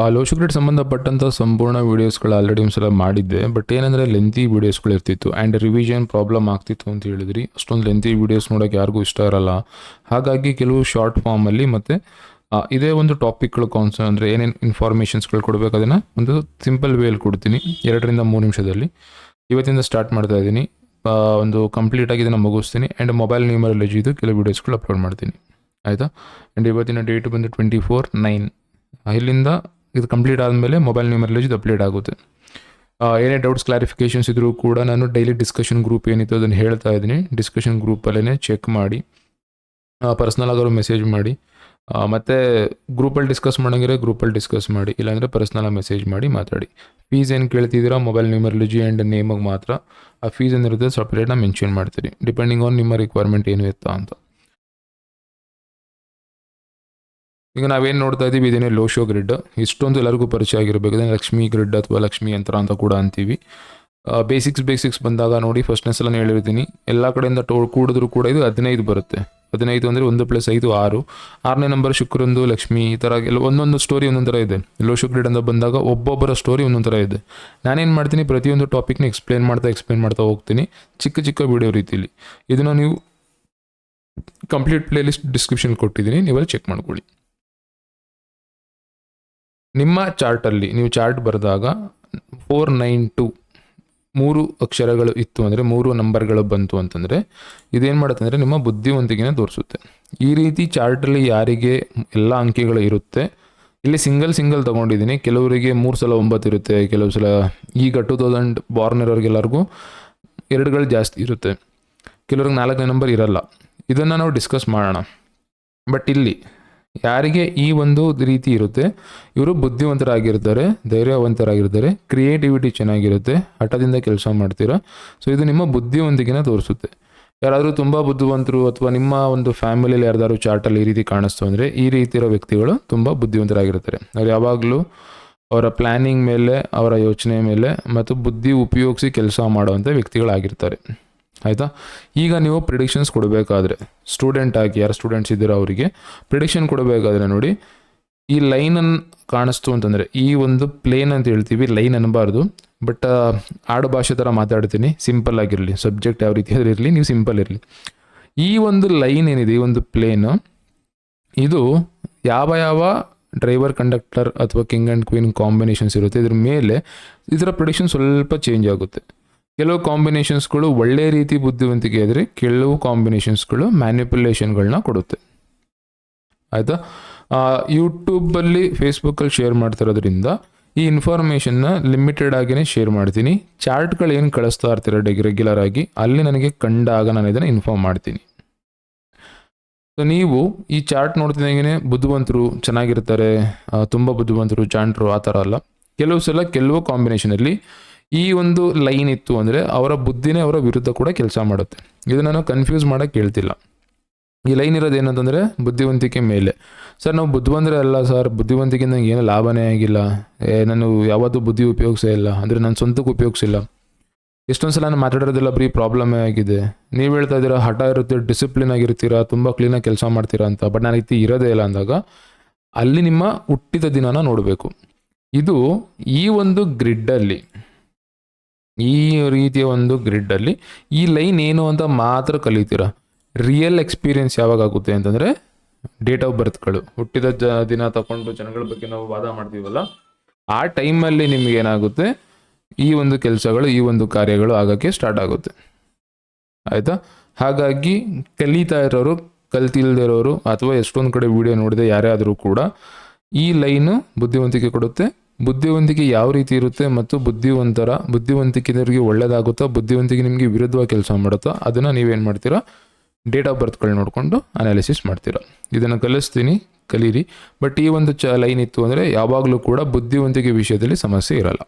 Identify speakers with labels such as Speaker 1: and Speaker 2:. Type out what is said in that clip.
Speaker 1: ಆ ಲೋ ಶುಗರ್ಗೆ ಸಂಬಂಧಪಟ್ಟಂಥ ಸಂಪೂರ್ಣ ವೀಡಿಯೋಸ್ಗಳು ಆಲ್ರೆಡಿ ಒಂದು ಸಲ ಮಾಡಿದ್ದೆ ಬಟ್ ಏನಂದರೆ ಲೆಂತಿ ವೀಡಿಯೋಸ್ಗಳು ಇರ್ತಿತ್ತು ಆ್ಯಂಡ್ ರಿವಿಷನ್ ಪ್ರಾಬ್ಲಮ್ ಆಗ್ತಿತ್ತು ಅಂತ ಹೇಳಿದ್ರಿ. ಅಷ್ಟೊಂದು ಲೆಂತಿ ವೀಡಿಯೋಸ್ ನೋಡೋಕೆ ಯಾರಿಗೂ ಇಷ್ಟ ಇರಲ್ಲ. ಹಾಗಾಗಿ ಕೆಲವು ಶಾರ್ಟ್ ಫಾರ್ಮಲ್ಲಿ ಮತ್ತು ಇದೇ ಒಂದು ಟಾಪಿಕ್ಗಳು ಕಾನ್ಸ ಅಂದರೆ ಏನೇನು ಇನ್ಫಾರ್ಮೇಷನ್ಸ್ಗಳು ಕೊಡಬೇಕು ಅದನ್ನು ಒಂದು ಸಿಂಪಲ್ ವೇಯಲ್ಲಿ ಕೊಡ್ತೀನಿ. ಎರಡರಿಂದ ಮೂರು ನಿಮಿಷದಲ್ಲಿ. ಇವತ್ತಿಂದ ಸ್ಟಾರ್ಟ್ ಮಾಡ್ತಾ ಇದ್ದೀನಿ. ಒಂದು ಕಂಪ್ಲೀಟಾಗಿ ಇದನ್ನು ಮುಗಿಸ್ತೀನಿ ಆ್ಯಂಡ್ ಮೊಬೈಲ್ ನ್ಯೂಮರಾಲಜಿ ಇದು ಕೆಲವು ವೀಡಿಯೋಸ್ಗಳು ಅಪ್ಲೋಡ್ ಮಾಡ್ತೀನಿ. ಆಯಿತಾ? ಆ್ಯಂಡ್ ಇವತ್ತಿನ ಡೇಟ್ ಬಂದು ಟ್ವೆಂಟಿ ಫೋರ್ ನೈನ್ ಇಲ್ಲಿಂದ ಇದು ಕಂಪ್ಲೀಟ್ ಆದಮೇಲೆ ಮೊಬೈಲ್ ನ್ಯೂಮರಾಲಜಿ ಅಪ್ಡೇಟ್ ಆಗುತ್ತೆ. ಏನೇ ಡೌಟ್ಸ್ ಕ್ಲಾರಿಫಿಕೇಷನ್ಸ್ ಇದ್ರೂ ಕೂಡ ನಾನು ಡೈಲಿ ಡಿಸ್ಕಷನ್ ಗ್ರೂಪ್ ಏನಿತ್ತು ಅದನ್ನು ಹೇಳ್ತಾ ಇದ್ದೀನಿ. ಡಿಸ್ಕಷನ್ ಗ್ರೂಪಲ್ಲೇ ಚೆಕ್ ಮಾಡಿ ಪರ್ಸ್ನಲ್ ಆಗೋರು ಮೆಸೇಜ್ ಮಾಡಿ ಮತ್ತು ಗ್ರೂಪಲ್ಲಿ ಡಿಸ್ಕಸ್ ಮಾಡೋಂಗಿದ್ರೆ ಗ್ರೂಪಲ್ಲಿ ಡಿಸ್ಕಸ್ ಮಾಡಿ, ಇಲ್ಲಾಂದರೆ ಪರ್ಸ್ನಲಾಗಿ ಮೆಸೇಜ್ ಮಾಡಿ ಮಾತಾಡಿ. ಫೀಸ್ ಏನು ಕೇಳ್ತಿದ್ದೀರಾ? ಮೊಬೈಲ್ ನ್ಯೂಮರಾಲಜಿ ಆ್ಯಂಡ್ ನೇಮಿಗೆ ಮಾತ್ರ. ಆ ಫೀಸ್ ಏನಿರುತ್ತೆ ಸಪ್ರೇಟ್ನ ಮೆನ್ಷನ್ ಮಾಡ್ತೀರಿ. ಡಿಪೆಂಡಿಂಗ್ ಆನ್ ನಿಮ್ಮ ರಿಕ್ವೈರ್ಮೆಂಟ್ ಏನು ಇತ್ತಾ ಅಂತ. ಈಗ ನಾವೇನು ನೋಡ್ತಾ ಇದ್ದೀವಿ ಇದೇನೇ ಲೋಶೋ ಗ್ರಿಡ್. ಇಷ್ಟೊಂದು ಎಲ್ಲರಿಗೂ ಪರಿಚಯ ಆಗಿರಬೇಕು. ಇದನ್ನು ಲಕ್ಷ್ಮಿ ಗ್ರಿಡ್ ಅಥವಾ ಲಕ್ಷ್ಮಿ ಯಂತ್ರ ಅಂತ ಕೂಡ ಅಂತೀವಿ. ಬೇಸಿಕ್ಸ್ ಬೇಸಿಕ್ಸ್ ಬಂದಾಗ ನೋಡಿ ಫಸ್ಟ್ನೇ ಸಲ ಹೇಳಿರ್ತೀನಿ. ಎಲ್ಲ ಕಡೆಯಿಂದ ಟೋ, ಕೂಡಿದ್ರು ಕೂಡ ಇದು ಹದಿನೈದು ಬರುತ್ತೆ. ಹದಿನೈದು ಅಂದರೆ ಒಂದು ಪ್ಲಸ್ ಐದು, ಆರು. ಆರನೇ ನಂಬರ್ ಶುಕ್ರಂದು, ಲಕ್ಷ್ಮಿ, ಈ ಥರ ಎಲ್ಲ ಒಂದೊಂದು ಸ್ಟೋರಿ ಒಂದೊಂದು ಥರ ಇದೆ. ಲೋ ಶೋ ಗ್ರಿಡ್ ಅಂತ ಬಂದಾಗ ಒಬ್ಬೊಬ್ಬರ ಸ್ಟೋರಿ ಒಂದೊಂದು ಥರ ಇದೆ. ನಾನೇನು ಮಾಡ್ತೀನಿ, ಪ್ರತಿಯೊಂದು ಟಾಪಿಕ್ನ ಎಕ್ಸ್ಪ್ಲೇನ್ ಮಾಡ್ತಾ ಎಕ್ಸ್ಪ್ಲೇನ್ ಮಾಡ್ತಾ ಹೋಗ್ತೀನಿ. ಚಿಕ್ಕ ಚಿಕ್ಕ ವಿಡಿಯೋ ರೀತಿಯಲ್ಲಿ ಇದನ್ನು ನೀವು ಕಂಪ್ಲೀಟ್ ಪ್ಲೇಲಿಸ್ಟ್ ಡಿಸ್ಕ್ರಿಪ್ಷನ್ ಕೊಟ್ಟಿದ್ದೀನಿ. ನೀವೆಲ್ಲ ಚೆಕ್ ಮಾಡ್ಕೊಳ್ಳಿ. ನಿಮ್ಮ ಚಾರ್ಟಲ್ಲಿ ನೀವು ಚಾರ್ಟ್ ಬರೆದಾಗ ಫೋರ್ ನೈನ್ ಟು ಮೂರು ಅಕ್ಷರಗಳು ಇತ್ತು ಅಂದರೆ ಮೂರು ನಂಬರ್ಗಳು ಬಂತು ಅಂತಂದರೆ ಇದೇನು ಮಾಡುತ್ತೆ ಅಂದರೆ ನಿಮ್ಮ ಬುದ್ಧಿವಂತಿಕೆನ ತೋರಿಸುತ್ತೆ. ಈ ರೀತಿ ಚಾರ್ಟಲ್ಲಿ ಯಾರಿಗೆ ಎಲ್ಲ ಅಂಕಿಗಳು ಇರುತ್ತೆ, ಇಲ್ಲಿ ಸಿಂಗಲ್ ಸಿಂಗಲ್ ತೊಗೊಂಡಿದ್ದೀನಿ. ಕೆಲವರಿಗೆ ಮೂರು ಸಲ ಒಂಬತ್ತು ಇರುತ್ತೆ, ಕೆಲವು ಸಲ ಈಗ ಟು ತೌಸಂಡ್ ಬಾರ್ನ್ ಇರೋರಿಗೆಲ್ಲರಿಗೂ ಎರಡುಗಳು ಜಾಸ್ತಿ ಇರುತ್ತೆ. ಕೆಲವ್ರಿಗೆ ನಾಲ್ಕನೇ ನಂಬರ್ ಇರಲ್ಲ. ಇದನ್ನು ನಾವು ಡಿಸ್ಕಸ್ ಮಾಡೋಣ. ಬಟ್ ಇಲ್ಲಿ ಯಾರಿಗೆ ಈ ಒಂದು ರೀತಿ ಇರುತ್ತೆ. ಇವರು ಬುದ್ಧಿವಂತರಾಗಿರ್ತಾರೆ, ಧೈರ್ಯವಂತರಾಗಿರ್ತಾರೆ ಕ್ರಿಯೇಟಿವಿಟಿ ಚೆನ್ನಾಗಿರುತ್ತೆ, ಹಠದಿಂದ ಕೆಲಸ ಮಾಡ್ತೀರ. ಸೊ ಇದು ನಿಮ್ಮ ಬುದ್ಧಿವಂತಿಕೆನ ತೋರಿಸುತ್ತೆ. ಯಾರಾದರೂ ತುಂಬ ಬುದ್ಧಿವಂತರು ಅಥವಾ ನಿಮ್ಮ ಒಂದು ಫ್ಯಾಮಿಲಿಯಲ್ಲಿ ಯಾರ್ದಾದ್ರು ಚಾರ್ಟಲ್ಲಿ ಈ ರೀತಿ ಕಾಣಿಸ್ತು ಅಂದರೆ ಈ ರೀತಿ ಇರೋ ವ್ಯಕ್ತಿಗಳು ತುಂಬ ಬುದ್ಧಿವಂತರಾಗಿರ್ತಾರೆ. ಅವ್ರು ಯಾವಾಗಲೂ ಅವರ ಪ್ಲ್ಯಾನಿಂಗ್ ಮೇಲೆ, ಅವರ ಯೋಚನೆ ಮೇಲೆ ಮತ್ತು ಬುದ್ಧಿ ಉಪಯೋಗಿಸಿ ಕೆಲಸ ಮಾಡುವಂಥ ವ್ಯಕ್ತಿಗಳಾಗಿರ್ತಾರೆ. ಆಯಿತಾ? ಈಗ ನೀವು ಪ್ರಿಡಿಕ್ಷನ್ಸ್ ಕೊಡಬೇಕಾದ್ರೆ ಸ್ಟೂಡೆಂಟ್ ಆಗಿ ಯಾರು ಸ್ಟೂಡೆಂಟ್ಸ್ ಇದ್ದೀರೋ ಅವರಿಗೆ ಪ್ರಿಡಿಕ್ಷನ್ ಕೊಡಬೇಕಾದ್ರೆ ನೋಡಿ, ಈ ಲೈನನ್ನು ಕಾಣಿಸ್ತು ಅಂತಂದರೆ, ಈ ಒಂದು ಪ್ಲೇನ್ ಅಂತ ಹೇಳ್ತೀವಿ ಲೈನ್ ಅನ್ನಬಾರ್ದು ಬಟ್ ಆಡು ಭಾಷೆ ಥರ ಮಾತಾಡ್ತೀನಿ ಸಿಂಪಲ್ ಆಗಿರಲಿ ಸಬ್ಜೆಕ್ಟ್ ಯಾವ ರೀತಿ ಇರಲಿ, ನೀವು ಸಿಂಪಲ್ ಇರಲಿ. ಈ ಒಂದು ಲೈನ್ ಏನಿದೆ, ಈ ಒಂದು ಪ್ಲೇನ್ ಇದು ಯಾವ ಯಾವ ಡ್ರೈವರ್ ಕಂಡಕ್ಟರ್ ಅಥವಾ ಕಿಂಗ್ ಆ್ಯಂಡ್ ಕ್ವೀನ್ ಕಾಂಬಿನೇಷನ್ಸ್ ಇರುತ್ತೆ, ಇದ್ರ ಮೇಲೆ ಇದರ ಪ್ರೊಡಿಕ್ಷನ್ ಸ್ವಲ್ಪ ಚೇಂಜ್ ಆಗುತ್ತೆ. ಕೆಲವು ಕಾಂಬಿನೇಷನ್ಸ್ಗಳು ಒಳ್ಳೆ ರೀತಿ ಬುದ್ಧಿವಂತಿಕೆ ಆದರೆ ಕೆಲವು ಕಾಂಬಿನೇಷನ್ಸ್ಗಳು ಮ್ಯಾನಿಪ್ಯುಲೇಷನ್ಗಳನ್ನ ಕೊಡುತ್ತೆ. ಆಯಿತಾ? ಯೂಟ್ಯೂಬಲ್ಲಿ, ಫೇಸ್ಬುಕ್ಕಲ್ಲಿ ಶೇರ್ ಮಾಡ್ತಿರೋದ್ರಿಂದ ಈ ಇನ್ಫಾರ್ಮೇಷನ್ನ ಲಿಮಿಟೆಡ್ ಆಗಿನೇ ಶೇರ್ ಮಾಡ್ತೀನಿ. ಚಾರ್ಟ್ಗಳು ಏನು ಕಳಿಸ್ತಾ ಇರ್ತೀರ ರೆಗ್ಯುಲರ್ ಆಗಿ, ಅಲ್ಲಿ ನನಗೆ ಕಂಡಾಗ ನಾನು ಇದನ್ನು ಇನ್ಫಾರ್ಮ್ ಮಾಡ್ತೀನಿ. ಸೊ ನೀವು ಈ ಚಾರ್ಟ್ ನೋಡ್ತಿದ್ದಂಗೆ ಬುದ್ಧಿವಂತರು ಚೆನ್ನಾಗಿರ್ತಾರೆ ತುಂಬ ಬುದ್ಧಿವಂತರು, ಜಾಂಟ್ರು ಆ ಥರ ಅಲ್ಲ. ಕೆಲವು ಸಲ, ಕೆಲವು ಕಾಂಬಿನೇಷನಲ್ಲಿ ಈ ಒಂದು ಲೈನ್ ಇತ್ತು ಅಂದರೆ ಅವರ ಬುದ್ಧಿನೇ ಅವರ ವಿರುದ್ಧ ಕೂಡ ಕೆಲಸ ಮಾಡುತ್ತೆ. ಇದು ನಾನು ಕನ್ಫ್ಯೂಸ್ ಮಾಡೋಕ್ಕೆ ಹೇಳ್ತಿಲ್ಲ. ಈ ಲೈನ್ ಇರೋದು ಏನಂತಂದರೆ ಬುದ್ಧಿವಂತಿಕೆ ಮೇಲೆ. ಸರ್, ನಾವು ಬುದ್ಧಿವಂತರೇ ಅಲ್ಲ ಸರ್. ಬುದ್ಧಿವಂತಿಕೆಯಿಂದ ನಂಗೆ ಏನು ಲಾಭನೇ ಆಗಿಲ್ಲ. ಏ, ನಾನು ಯಾವತ್ತೂ ಬುದ್ಧಿ ಉಪಯೋಗಿಸೇ ಇಲ್ಲ. ಅಂದರೆ ನನ್ನ ಸ್ವಂತಕ್ಕೆ ಉಪಯೋಗಿಸಿಲ್ಲ. ಎಷ್ಟೊಂದು ಸಲ ನಾನು ಮಾತಾಡಿರೋದಿಲ್ಲ ಬರೀ ಪ್ರಾಬ್ಲಮೇ ಆಗಿದೆ. ನೀವು ಹೇಳ್ತಾ ಇದ್ದೀರಾ, ಹಠ ಇರುತ್ತೆ ಡಿಸಿಪ್ಲಿನ್ ಆಗಿರ್ತೀರಾ, ತುಂಬ ಕ್ಲೀನಾಗಿ ಕೆಲಸ ಮಾಡ್ತೀರಾ ಅಂತ. ಬಟ್ ನಾನು ರೀತಿ ಇರೋದೇ ಇಲ್ಲ ಅಂದಾಗ ಅಲ್ಲಿ ನಿಮ್ಮ ಹುಟ್ಟಿದ ದಿನನ ನೋಡಬೇಕು. ಇದು ಈ ಒಂದು ಗ್ರಿಡ್ಡಲ್ಲಿ ಈ ರೀತಿಯ ಒಂದು ಗ್ರಿಡ್ಡಲ್ಲಿ ಈ ಲೈನ್ ಏನು ಅಂತ ಮಾತ್ರ ಕಲಿತೀರಾ? ರಿಯಲ್ ಎಕ್ಸ್ಪೀರಿಯನ್ಸ್ ಯಾವಾಗ ಆಗುತ್ತೆ ಅಂತಂದರೆ ಡೇಟ್ ಆಫ್ ಬರ್ತ್ಗಳು ಹುಟ್ಟಿದ ಜ, ದಿನ ತಗೊಂಡು ಜನಗಳ ಬಗ್ಗೆ ನಾವು ವಾದ ಮಾಡ್ತೀವಲ್ಲ, ಆ ಟೈಮಲ್ಲಿ ನಿಮ್ಗೆ ಏನಾಗುತ್ತೆ? ಈ ಒಂದು ಕೆಲಸಗಳು, ಈ ಒಂದು ಕಾರ್ಯಗಳು ಆಗೋಕ್ಕೆ ಸ್ಟಾರ್ಟ್ ಆಗುತ್ತೆ. ಆಯಿತಾ? ಹಾಗಾಗಿ ಕಲಿತಾ ಇರೋರು, ಕಲ್ತಿಲ್ದಿರೋರು, ಅಥವಾ ಎಷ್ಟೊಂದು ಕಡೆ ವಿಡಿಯೋ ನೋಡಿದೆ ಯಾರೇ ಆದರೂ ಕೂಡ ಈ ಲೈನು ಬುದ್ಧಿವಂತಿಕೆ ಕೊಡುತ್ತೆ. ಬುದ್ಧಿವಂತಿಕೆ ಯಾವ ರೀತಿ ಇರುತ್ತೆ ಮತ್ತು ಬುದ್ಧಿವಂತರ ಬುದ್ಧಿವಂತಿಕೆಯವರಿಗೆ ಒಳ್ಳೇದಾಗುತ್ತೋ ಬುದ್ಧಿವಂತಿಕೆ ನಿಮಗೆ ವಿರುದ್ಧವಾಗಿ ಕೆಲಸ ಮಾಡುತ್ತಾ, ಅದನ್ನು ನೀವೇನು ಮಾಡ್ತೀರಾ? ಡೇಟ್ ಆಫ್ ಬರ್ತ್ಗಳು ನೋಡಿಕೊಂಡು ಅನಾಲಿಸಿಸ್ ಮಾಡ್ತೀರಾ. ಇದನ್ನು ಕಲಿಸ್ತೀನಿ, ಕಲೀರಿ. ಬಟ್ ಈ ಒಂದು ಚ ಲೈನ್ ಇತ್ತು ಅಂದರೆ ಯಾವಾಗಲೂ ಕೂಡ ಬುದ್ಧಿವಂತಿಕೆ ವಿಷಯದಲ್ಲಿ ಸಮಸ್ಯೆ ಇರಲ್ಲ.